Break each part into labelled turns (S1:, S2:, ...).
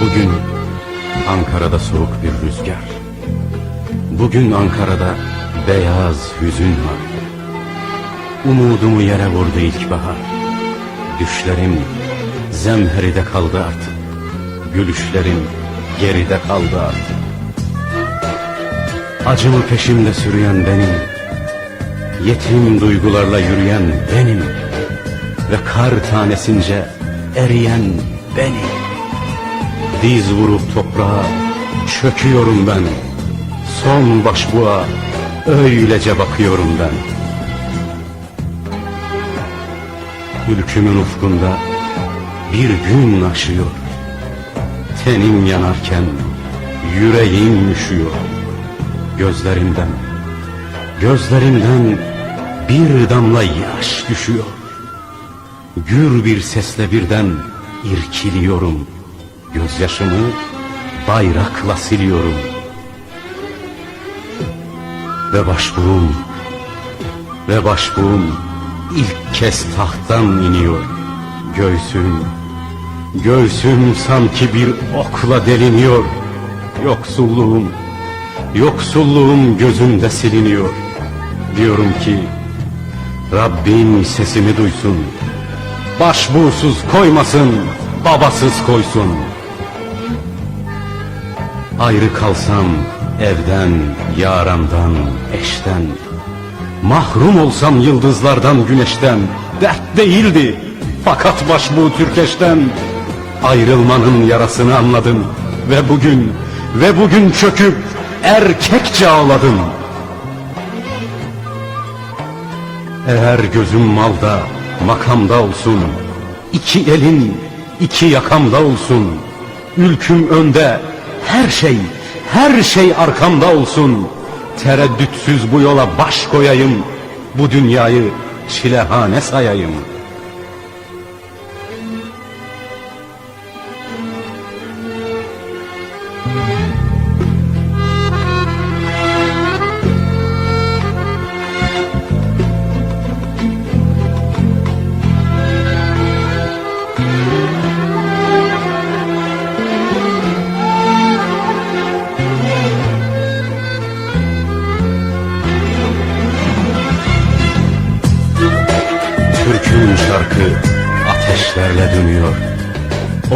S1: Bugün Ankara'da soğuk bir rüzgar. Bugün Ankara'da beyaz hüzün var. Umudumu yere vurdu ilkbahar. Düşlerim zemheride kaldı artık. Gülüşlerim geride kaldı artık. Acımı peşimde sürüyen benim. Yetim duygularla yürüyen benim. Ve kar tanesince eriyen benim. Diz vurup toprağa çöküyorum ben. Son başbuğa öylece bakıyorum ben. Ülkümün ufkunda bir gün aşıyor. Tenim yanarken yüreğim üşüyor. Gözlerimden, gözlerimden bir damla yaş düşüyor. Gür bir sesle birden irkiliyorum. Gözyaşımı bayrakla siliyorum. Ve başbuğum, ve başbuğum ilk kez tahttan iniyor. Göğsüm, göğsüm sanki bir okla deliniyor. Yoksulluğum, yoksulluğum gözümde siliniyor. Diyorum ki, Rabbim sesimi duysun. Başbuğsuz koymasın, babasız koysun. Ayrı kalsam evden, yaramdan, eşten. Mahrum olsam yıldızlardan, güneşten. Dert değildi fakat başbuğ Türkeş'ten. Ayrılmanın yarasını anladım. Ve bugün, ve bugün çöküp erkekçe ağladım. Eğer gözüm malda, makamda olsun, iki elin iki yakamda olsun, ülküm önde, her şey, her şey arkamda olsun. Tereddütsüz bu yola baş koyayım, bu dünyayı çilehane sayayım. Ateşlerle dönüyor.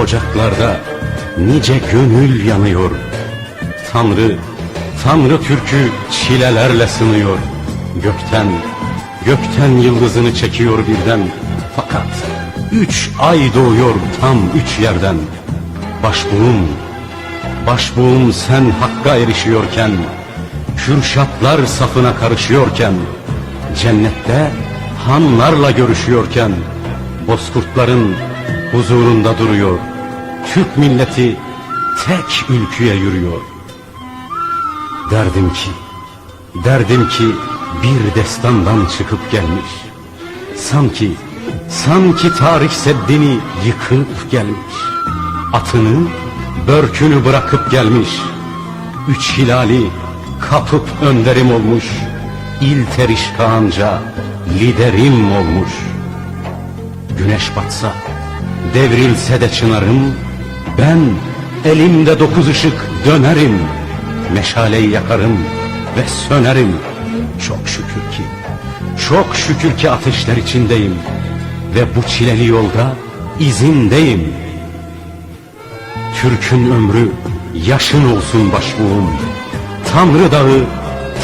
S1: Ocaklarda nice gönül yanıyor. Tanrı, Tanrı Türk'ü çilelerle sınıyor. Gökten, gökten yıldızını çekiyor birden. Fakat üç ay doğuyor tam üç yerden. Başbuğum, başbuğum sen hakka erişiyorken, Kürşatlar safına karışıyorken, cennette hanlarla görüşüyorken, bozkurtların huzurunda duruyor. Türk milleti tek ülküye yürüyor. Derdim ki, derdim ki bir destandan çıkıp gelmiş. Sanki, sanki tarih seddini yıkıp gelmiş. Atını, börkünü bırakıp gelmiş. Üç hilali kapıp önderim olmuş. İl teriş Kağanca liderim olmuş. Güneş batsa, devrilse de çınarım, ben elimde dokuz ışık dönerim. Meşaleyi yakarım ve sönerim. Çok şükür ki, çok şükür ki ateşler içindeyim. Ve bu çileli yolda izindeyim. Türk'ün ömrü yaşın olsun başbuğum. Tanrı dağı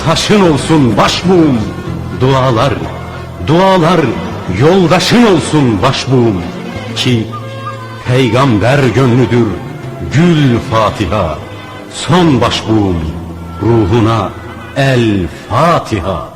S1: taşın olsun başbuğum. Dualar, dualar yoldaşın olsun başbuğum. Ki peygamber gönlüdür gül Fatiha. Son başbuğum ruhuna el Fatiha.